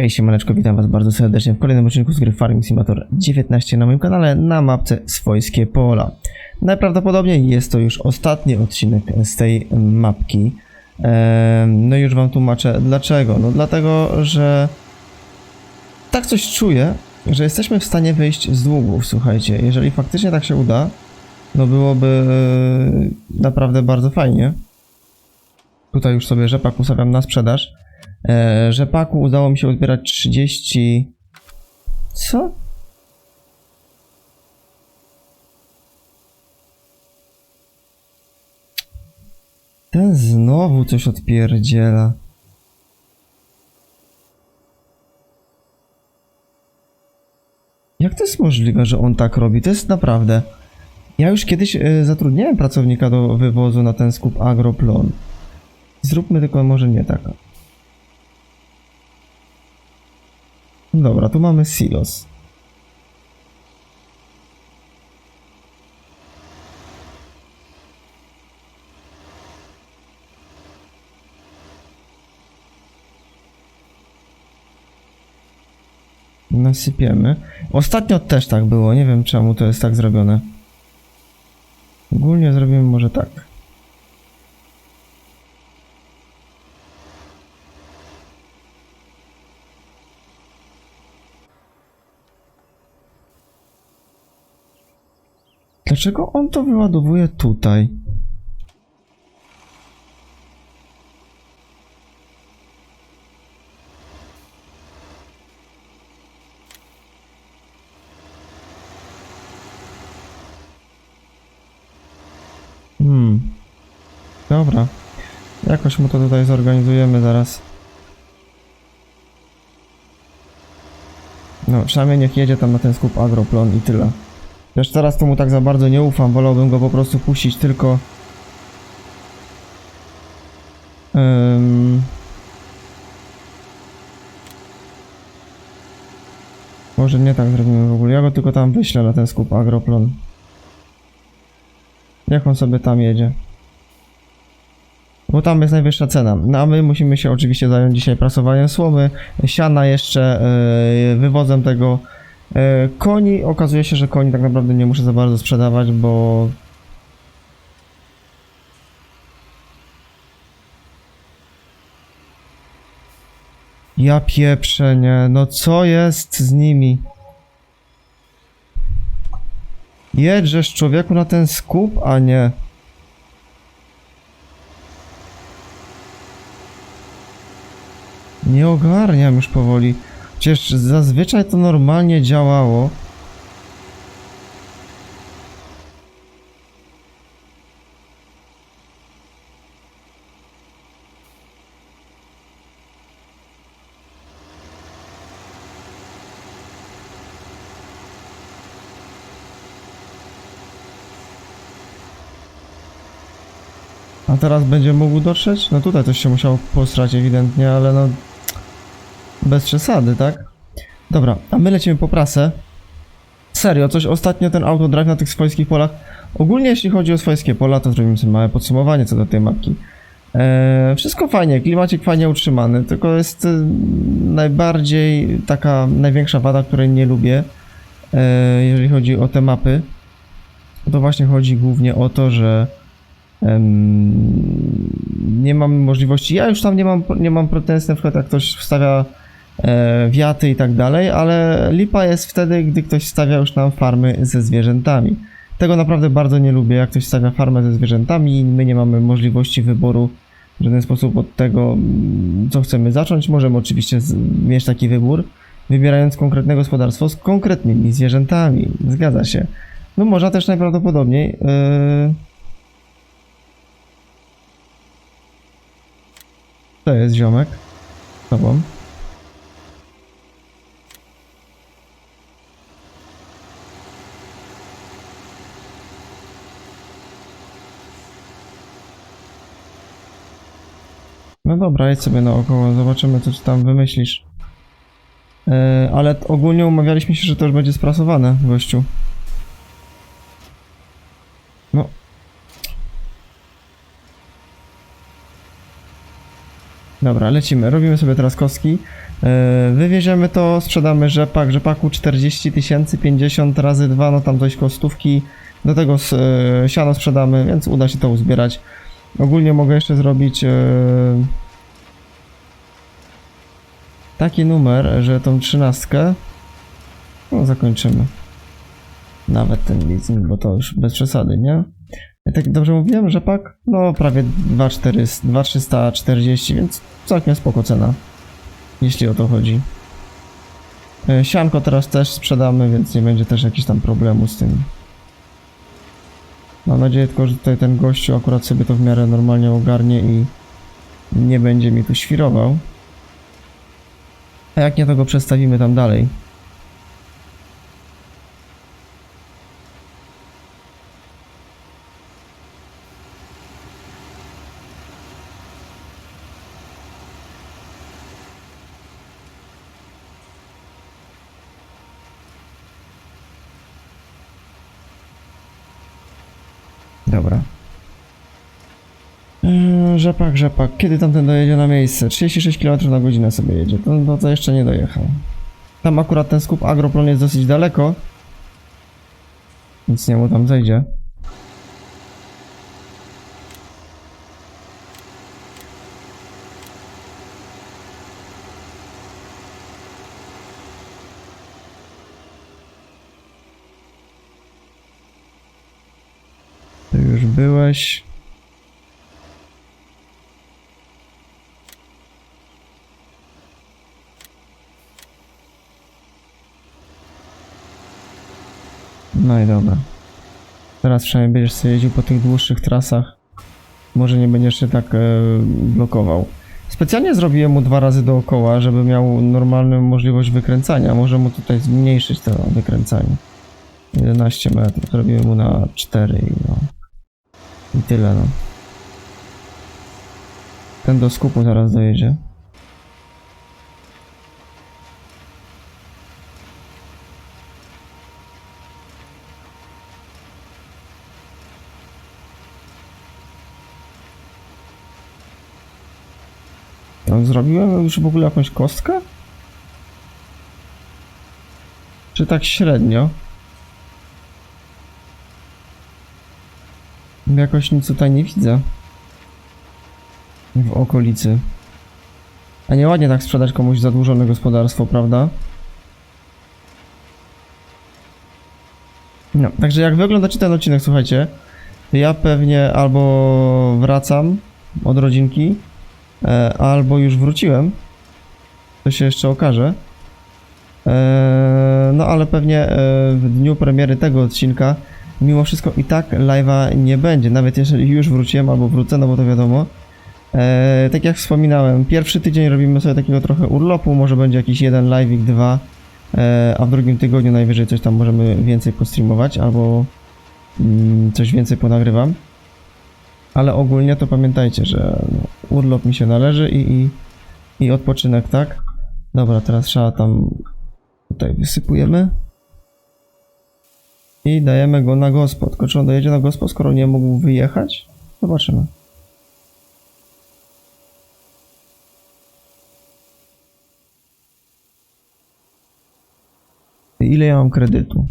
Hej, siemaneczko, witam was bardzo serdecznie w kolejnym odcinku z gry Farming Simulator 19 na moim kanale na mapce Swojskie Pola. Najprawdopodobniej jest to już ostatni odcinek z tej mapki. Ehm, No już wam tłumaczę dlaczego. No dlatego, że tak coś czuję, że jesteśmy w stanie wyjść z długów, słuchajcie. Jeżeli faktycznie tak się uda, no byłoby e, naprawdę bardzo fajnie. Tutaj już sobie rzepak ustawiam na sprzedaż. Rzepaku udało mi się uzbierać 30. Co? Ten znowu coś odpierdziela. Jak to jest możliwe, że on tak robi? To jest naprawdę. Ja już kiedyś e, zatrudniałem pracownika do wywozu na ten skup Agroplon. Zróbmy tylko może nie tak. Dobra, tu mamy silos. Nasypiemy. Ostatnio też tak było, nie wiem czemu to jest tak zrobione. Ogólnie zrobimy może tak. Dlaczego on to wyładowuje tutaj? Hmm. Dobra. Jakoś mu to tutaj zorganizujemy zaraz. No, przynajmniej niech jedzie tam na ten skup Agroplon i tyle. Wiesz, teraz to mu tak za bardzo nie ufam, wolałbym go po prostu puścić tylko... Ym... Może nie tak zrobimy w ogóle, ja go tylko tam wyślę na ten skup Agroplon. Jak on sobie tam jedzie? Bo tam jest najwyższa cena. No a my musimy się oczywiście zająć dzisiaj prasowaniem słomy, siana jeszcze, yy, wywozem tego Koni, okazuje się, że koni tak naprawdę nie muszę za bardzo sprzedawać, bo... Ja pieprzę, nie. No co jest z nimi? Jedrzesz człowieku na ten skup, a nie... Nie ogarniam już powoli. Przecież zazwyczaj to normalnie działało. A teraz będzie mógł dotrzeć? No tutaj coś się musiało posrać ewidentnie, ale no... Bez przesady, tak? Dobra, a my lecimy po prasę. Serio, coś ostatnio ten autodrive na tych swojskich polach. Ogólnie jeśli chodzi o swojskie pola, to zrobimy sobie małe podsumowanie co do tej mapki. Eee, wszystko fajnie, klimacik fajnie utrzymany, tylko jest e, najbardziej taka największa wada, której nie lubię, e, jeżeli chodzi o te mapy. To właśnie chodzi głównie o to, że em, nie mam możliwości. Ja już tam nie mam, nie mam pretensji, na przykład jak ktoś wstawia wiaty i tak dalej, ale lipa jest wtedy, gdy ktoś stawia już nam farmy ze zwierzętami. Tego naprawdę bardzo nie lubię, jak ktoś stawia farmę ze zwierzętami i my nie mamy możliwości wyboru w żaden sposób od tego, mm, co chcemy zacząć. Możemy oczywiście mieć taki wybór, wybierając konkretne gospodarstwo z konkretnymi zwierzętami. Zgadza się. No można też najprawdopodobniej yy, To jest ziomek. Z Tobą. Dobra, jedź sobie naokoło, zobaczymy co tam wymyślisz. E, ale ogólnie umawialiśmy się, że to już będzie sprasowane, gościu. No, Dobra, lecimy. Robimy sobie teraz kostki. Yy, wywieziemy to, sprzedamy rzepak. Rzepaku 40 tysięcy, 50 razy 2, no tam dość kostówki. Do tego s- yy, siano sprzedamy, więc uda się to uzbierać. Ogólnie mogę jeszcze zrobić yy, taki numer, że tą trzynastkę no, zakończymy. Nawet ten leasing, bo to już bez przesady, nie? Ja tak dobrze mówiłem, że pak? No prawie 2400 2340, więc całkiem spoko cena. Jeśli o to chodzi. E, Sianko teraz też sprzedamy, więc nie będzie też jakichś tam problemu z tym. Mam nadzieję tylko, że tutaj ten gościu akurat sobie to w miarę normalnie ogarnie i nie będzie mi tu świrował. A jak nie, to go przestawimy tam dalej. Dobra. Eee, Rzepak, rzepak. Kiedy tamten dojedzie na miejsce? 36 km na godzinę sobie jedzie. To, no to jeszcze nie dojechał. Tam akurat ten skup Agroplan jest dosyć daleko. Nic nie mu tam zejdzie. Ty już byłeś. No i dobra. Teraz przynajmniej będziesz sobie jeździł po tych dłuższych trasach. Może nie będziesz się tak e, blokował. Specjalnie zrobiłem mu dwa razy dookoła, żeby miał normalną możliwość wykręcania. Może mu tutaj zmniejszyć to wykręcanie. 11 metrów. Zrobiłem mu na 4 i no. I tyle no. Ten do skupu zaraz dojedzie. Zrobiłem już w ogóle jakąś kostkę? Czy tak średnio? Jakoś nic tutaj nie widzę. W okolicy. A nieładnie tak sprzedać komuś zadłużone gospodarstwo, prawda? No, także jak wy oglądacie ten odcinek, słuchajcie, ja pewnie albo wracam od rodzinki, albo już wróciłem. To się jeszcze okaże. E, no ale pewnie e, w dniu premiery tego odcinka mimo wszystko i tak live'a nie będzie, nawet jeżeli już wróciłem albo wrócę, no bo to wiadomo. E, tak jak wspominałem, pierwszy tydzień robimy sobie takiego trochę urlopu, może będzie jakiś jeden live'ik, dwa, e, a w drugim tygodniu najwyżej coś tam możemy więcej postreamować, albo mm, coś więcej ponagrywam. Ale ogólnie to pamiętajcie, że no, urlop mi się należy i, i, i odpoczynek, tak? Dobra, teraz trzeba tam tutaj wysypujemy. I dajemy go na gospo. Tylko czy on dojedzie na gospo, skoro nie mógł wyjechać? Zobaczymy. Ile ja mam kredytu?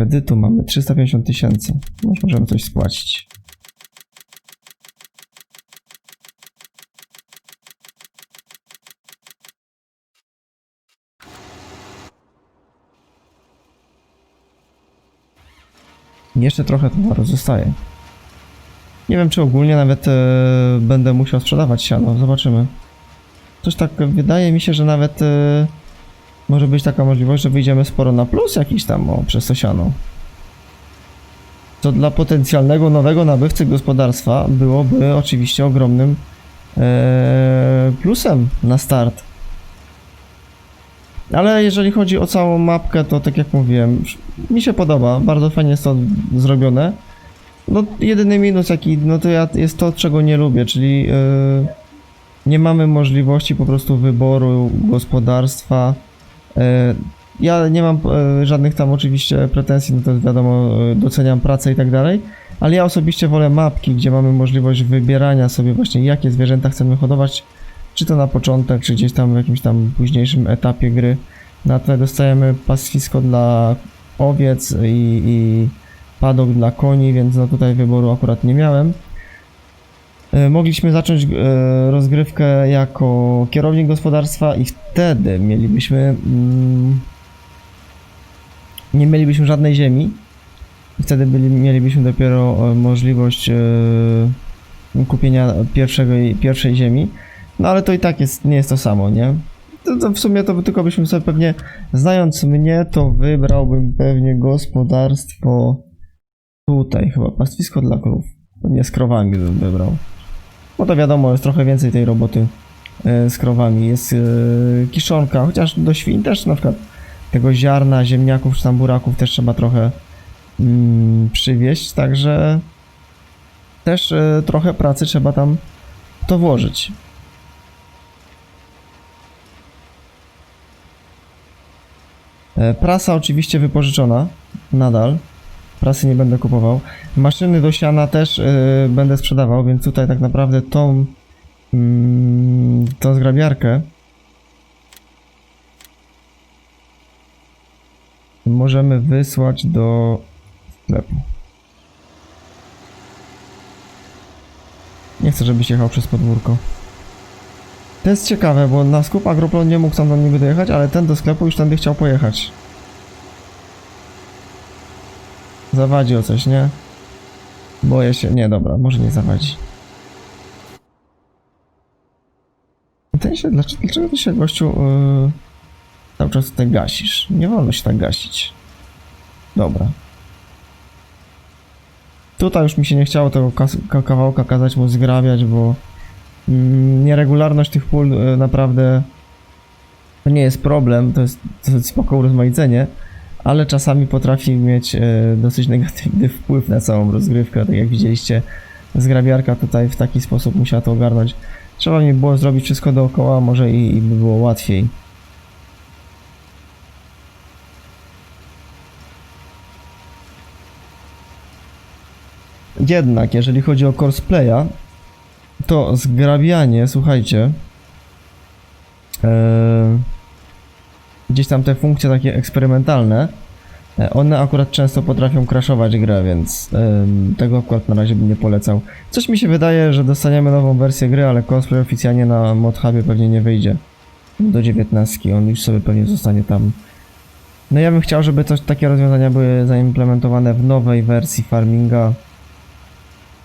Kredytu mamy 350 tysięcy. Może możemy coś spłacić. Jeszcze trochę towaru zostaje. Nie wiem, czy ogólnie nawet e, będę musiał sprzedawać siano. Zobaczymy. Coś tak wydaje mi się, że nawet e, może być taka możliwość, że wyjdziemy sporo na plus jakiś tam o, przez to. Co dla potencjalnego nowego nabywcy gospodarstwa byłoby oczywiście ogromnym e, plusem na start. Ale jeżeli chodzi o całą mapkę, to tak jak mówiłem, mi się podoba, bardzo fajnie jest to zrobione. No, jedyny minus jaki, no to ja, jest to, czego nie lubię, czyli yy, nie mamy możliwości po prostu wyboru gospodarstwa. Yy, ja nie mam e, żadnych tam oczywiście pretensji, no to wiadomo, e, doceniam pracę i tak dalej, ale ja osobiście wolę mapki, gdzie mamy możliwość wybierania sobie właśnie jakie zwierzęta chcemy hodować, czy to na początek, czy gdzieś tam w jakimś tam późniejszym etapie gry. Na tle dostajemy pastwisko dla owiec i, i padok dla koni, więc no tutaj wyboru akurat nie miałem. E, Mogliśmy zacząć e, rozgrywkę jako kierownik gospodarstwa i wtedy mielibyśmy mm, nie mielibyśmy żadnej ziemi. Wtedy byli, mielibyśmy dopiero e, możliwość kupienia pierwszego, pierwszej ziemi. No ale to i tak jest, nie jest to samo, nie? To, to w sumie to tylko byśmy sobie pewnie, znając mnie, to wybrałbym pewnie gospodarstwo tutaj, chyba pastwisko dla krów. Nie z krowami bym wybrał. Bo to wiadomo, jest trochę więcej tej roboty e, z krowami. Jest e, kiszonka, chociaż do świń też na przykład tego ziarna, ziemniaków czy tam buraków też trzeba trochę mm, przywieźć, także też e, trochę pracy trzeba tam to włożyć. Prasa oczywiście wypożyczona, nadal. Prasy nie będę kupował. Maszyny do siana też e, będę sprzedawał, więc tutaj tak naprawdę tą, mm, tą zgrabiarkę możemy wysłać do sklepu. Nie chcę, żebyś jechał przez podwórko. To jest ciekawe, bo na skup Agroplan nie mógł sam do niego dojechać, ale ten do sklepu już tędy chciał pojechać. Zawadzi o coś, nie? Boję się. Nie, dobra, może nie zawadzi. Ten się, dlaczego, dlaczego ty się, gościu, yy, cały czas tutaj gasisz? Nie wolno się tak gasić. Dobra. Tutaj już mi się nie chciało tego kawałka kazać mu zgrabiać, bo mm, nieregularność tych pól y, naprawdę to nie jest problem, to jest, to jest spoko urozmaicenie, ale czasami potrafi mieć e, dosyć negatywny wpływ na całą rozgrywkę, tak jak widzieliście zgrabiarka tutaj w taki sposób musiała to ogarnąć. Trzeba mi było zrobić wszystko dookoła, może i, i by było łatwiej. Jednak, jeżeli chodzi o cosplaya, to zgrabianie, słuchajcie, e, gdzieś tam te funkcje takie eksperymentalne, e, one akurat często potrafią crashować grę, więc tego akurat na razie bym nie polecał. Coś mi się wydaje, że dostaniemy nową wersję gry, ale cosplay oficjalnie na ModHubie pewnie nie wyjdzie do 19, on już sobie pewnie zostanie tam. No ja bym chciał, żeby coś, takie rozwiązania były zaimplementowane w nowej wersji farminga,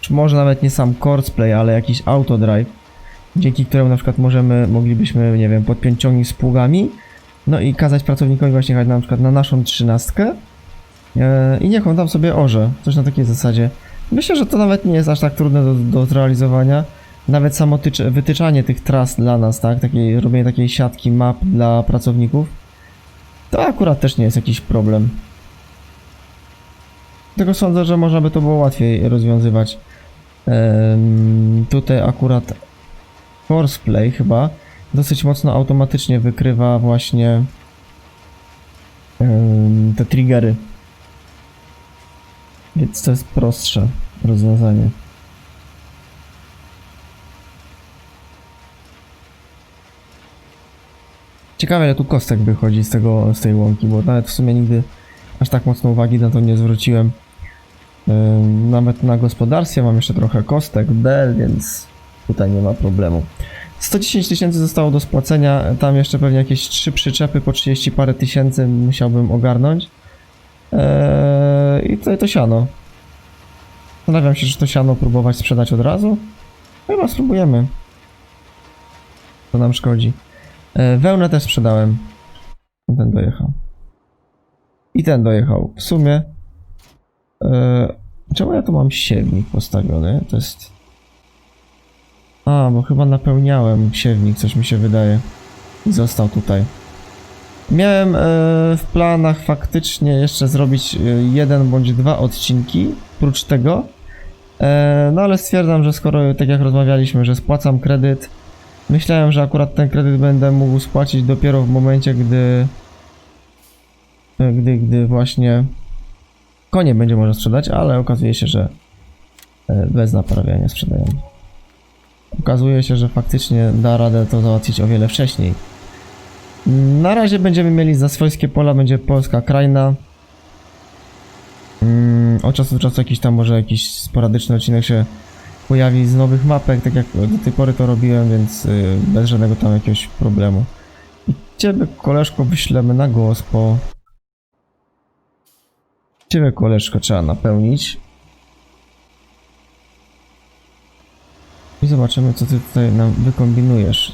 czy może nawet nie sam cosplay, ale jakiś autodrive, dzięki któremu na przykład możemy, moglibyśmy, nie wiem, podpiąć ciągnik z pługami, no i kazać pracownikowi właśnie jechać na przykład na naszą trzynastkę e, i niech on tam sobie orze, coś na takiej zasadzie. Myślę, że to nawet nie jest aż tak trudne do, do zrealizowania. Nawet samo wytyczanie tych tras dla nas, tak, takiej, robienie takiej siatki map dla pracowników, to akurat też nie jest jakiś problem. Tylko sądzę, że można by to było łatwiej rozwiązywać. Tutaj akurat Horseplay chyba dosyć mocno automatycznie wykrywa właśnie te triggery. Więc to jest prostsze rozwiązanie. Ciekawe ile tu kostek wychodzi z tego, z tej łąki, bo nawet w sumie nigdy aż tak mocno uwagi na to nie zwróciłem. Nawet na gospodarstwie mam jeszcze trochę kostek, bel, więc tutaj nie ma problemu. 110 tysięcy zostało do spłacenia, tam jeszcze pewnie jakieś 3 przyczepy po 30 parę tysięcy musiałbym ogarnąć. Eee, I tutaj to siano. Zastanawiam się, czy to siano próbować sprzedać od razu. Chyba spróbujemy. To nam szkodzi. Eee, wełnę też sprzedałem. Ten dojechał. I ten dojechał. W sumie. Eee, czemu ja tu mam siewnik postawiony? To jest. A, bo chyba napełniałem siewnik, coś mi się wydaje. I został tutaj. Miałem e, w planach faktycznie jeszcze zrobić e, jeden bądź dwa odcinki, prócz tego. E, no ale stwierdzam, że skoro, tak jak rozmawialiśmy, że spłacam kredyt, myślałem, że akurat ten kredyt będę mógł spłacić dopiero w momencie, gdy e, gdy, gdy właśnie konie będzie można sprzedać, ale okazuje się, że e, bez naprawiania sprzedają. Okazuje się, że faktycznie da radę to załatwić o wiele wcześniej. Na razie będziemy mieli za swojskie pola, będzie polska krajna. Mm, Od czasu do czasu jakiś tam może jakiś sporadyczny odcinek się pojawi z nowych mapek, tak jak do tej pory to robiłem, więc y, bez żadnego tam jakiegoś problemu. I ciebie koleżko wyślemy na głos, bo ciebie koleżko trzeba napełnić. Zobaczymy co ty tutaj nam wykombinujesz.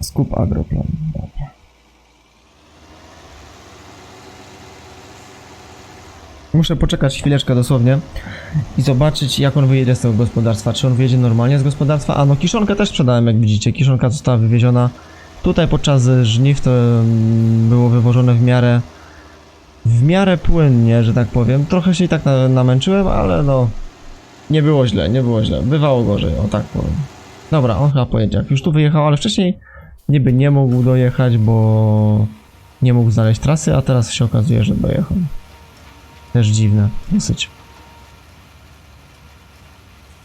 Skup agroplan. Dobra. Muszę poczekać chwileczkę dosłownie i zobaczyć jak on wyjedzie z tego gospodarstwa. Czy on wyjedzie normalnie z gospodarstwa? A no kiszonkę też sprzedałem jak widzicie. Kiszonka została wywieziona tutaj podczas żniw. To mm, było wywożone w miarę w miarę płynnie, że tak powiem. Trochę się i tak na, namęczyłem, ale no nie było źle, nie było źle. Bywało gorzej, o tak powiem. Dobra, on chyba pojedzie. Już tu wyjechał, ale wcześniej niby nie mógł dojechać, bo nie mógł znaleźć trasy, a teraz się okazuje, że dojechał. Też dziwne, dosyć.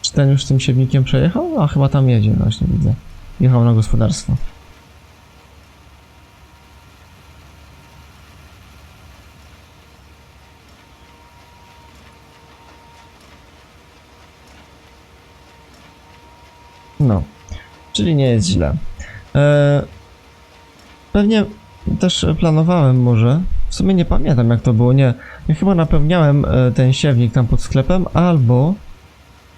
Czy ten już z tym siewnikiem przejechał? A chyba tam jedzie, właśnie widzę. Jechał na gospodarstwo. No, czyli nie jest źle. E, pewnie też planowałem może. W sumie nie pamiętam jak to było. Nie. Ja chyba napełniałem e, ten siewnik tam pod sklepem, albo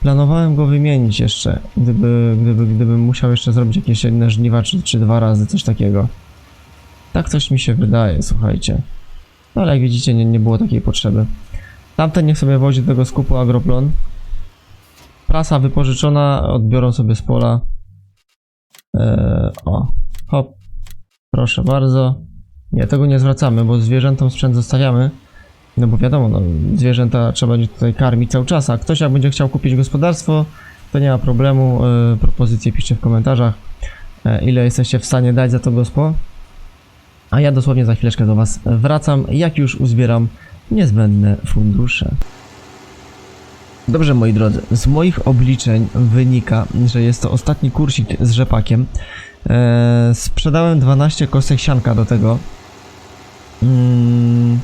planowałem go wymienić jeszcze, gdyby, gdyby, gdybym musiał jeszcze zrobić jakieś inne żniwa, czy, czy dwa razy, coś takiego. Tak coś mi się wydaje, słuchajcie. No ale jak widzicie, nie, nie było takiej potrzeby. Tamten niech sobie wozi do tego skupu agroplon. Prasa wypożyczona, odbiorą sobie z pola. Eee, o, hop. Proszę bardzo. Nie, tego nie zwracamy, bo zwierzętom sprzęt zostawiamy. No bo wiadomo, no, zwierzęta trzeba będzie tutaj karmić cały czas, a ktoś jak będzie chciał kupić gospodarstwo, to nie ma problemu. E, propozycje piszcie w komentarzach, e, ile jesteście w stanie dać za to gospo. A ja dosłownie za chwileczkę do Was wracam, jak już uzbieram niezbędne fundusze. Dobrze, moi drodzy, z moich obliczeń wynika, że jest to ostatni kursik z rzepakiem. Eee, sprzedałem 12 kostek sianka do tego. Mm,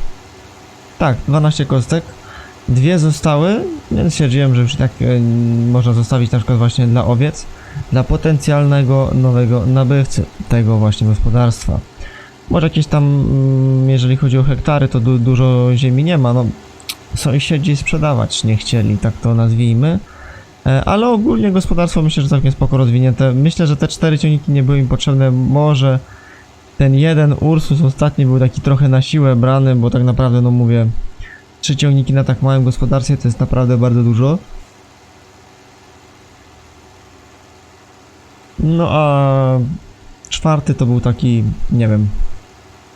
tak, 12 kostek. Dwie zostały, więc stwierdziłem, że już tak e, można zostawić na przykład właśnie dla owiec, dla potencjalnego nowego nabywcy tego właśnie gospodarstwa. Może jakieś tam, mm, jeżeli chodzi o hektary, to du dużo ziemi nie ma, no sąsiedzi sprzedawać nie chcieli, tak to nazwijmy. E, Ale ogólnie gospodarstwo myślę, że całkiem spoko rozwinięte. Myślę, że te cztery ciągniki nie były im potrzebne. Może ten jeden Ursus ostatni był taki trochę na siłę brany, bo tak naprawdę, no mówię, trzy ciągniki na tak małym gospodarstwie to jest naprawdę bardzo dużo. No a czwarty to był taki, nie wiem.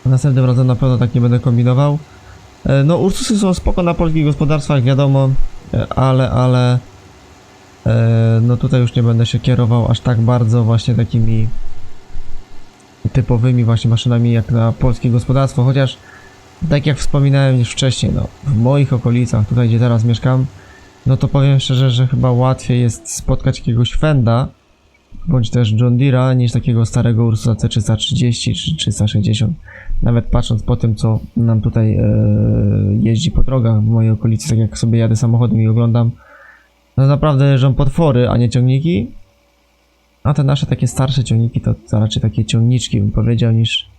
Następnym razem na pewno tak nie będę kombinował. E, No, Ursusy są spoko na polskich gospodarstwach, wiadomo, e, ale, ale e, no tutaj już nie będę się kierował aż tak bardzo właśnie takimi typowymi właśnie maszynami jak na polskie gospodarstwo, chociaż tak jak wspominałem już wcześniej, no w moich okolicach, tutaj gdzie teraz mieszkam, no to powiem szczerze, że chyba łatwiej jest spotkać jakiegoś Fenda, bądź też John Deere'a, niż takiego starego Ursusa C330 czy 360. Nawet patrząc po tym, co nam tutaj e, jeździ po drogach w mojej okolicy, tak jak sobie jadę samochodem i oglądam, no naprawdę jeżdżą potwory, a nie ciągniki. A te nasze takie starsze ciągniki to, to raczej takie ciągniczki bym powiedział niż,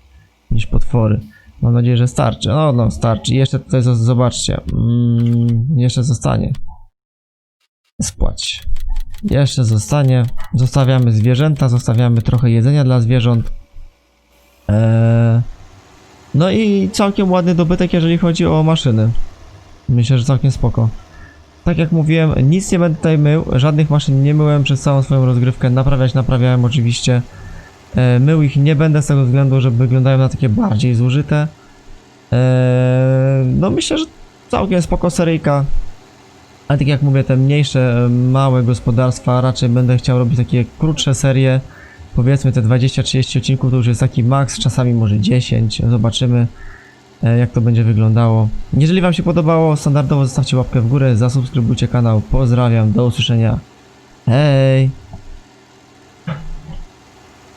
niż potwory. Mam nadzieję, że starczy. No, no, starczy. Jeszcze tutaj zobaczcie. Mm, jeszcze zostanie. Spłać. Jeszcze zostanie. Zostawiamy zwierzęta, zostawiamy trochę jedzenia dla zwierząt. Eee, no i całkiem ładny dobytek, jeżeli chodzi o maszyny. Myślę, że całkiem spoko. Tak jak mówiłem, nic nie będę tutaj mył, żadnych maszyn nie myłem przez całą swoją rozgrywkę. Naprawiać naprawiałem oczywiście. E, mył ich nie będę z tego względu, że wyglądają na takie bardziej zużyte. E, no myślę, że całkiem spoko seryjka. Ale tak jak mówię, te mniejsze, e, małe gospodarstwa raczej będę chciał robić takie krótsze serie. Powiedzmy te 20-30 odcinków to już jest taki maks, czasami może 10. Zobaczymy jak to będzie wyglądało. Jeżeli Wam się podobało, standardowo zostawcie łapkę w górę, zasubskrybujcie kanał. Pozdrawiam, do usłyszenia. Hej!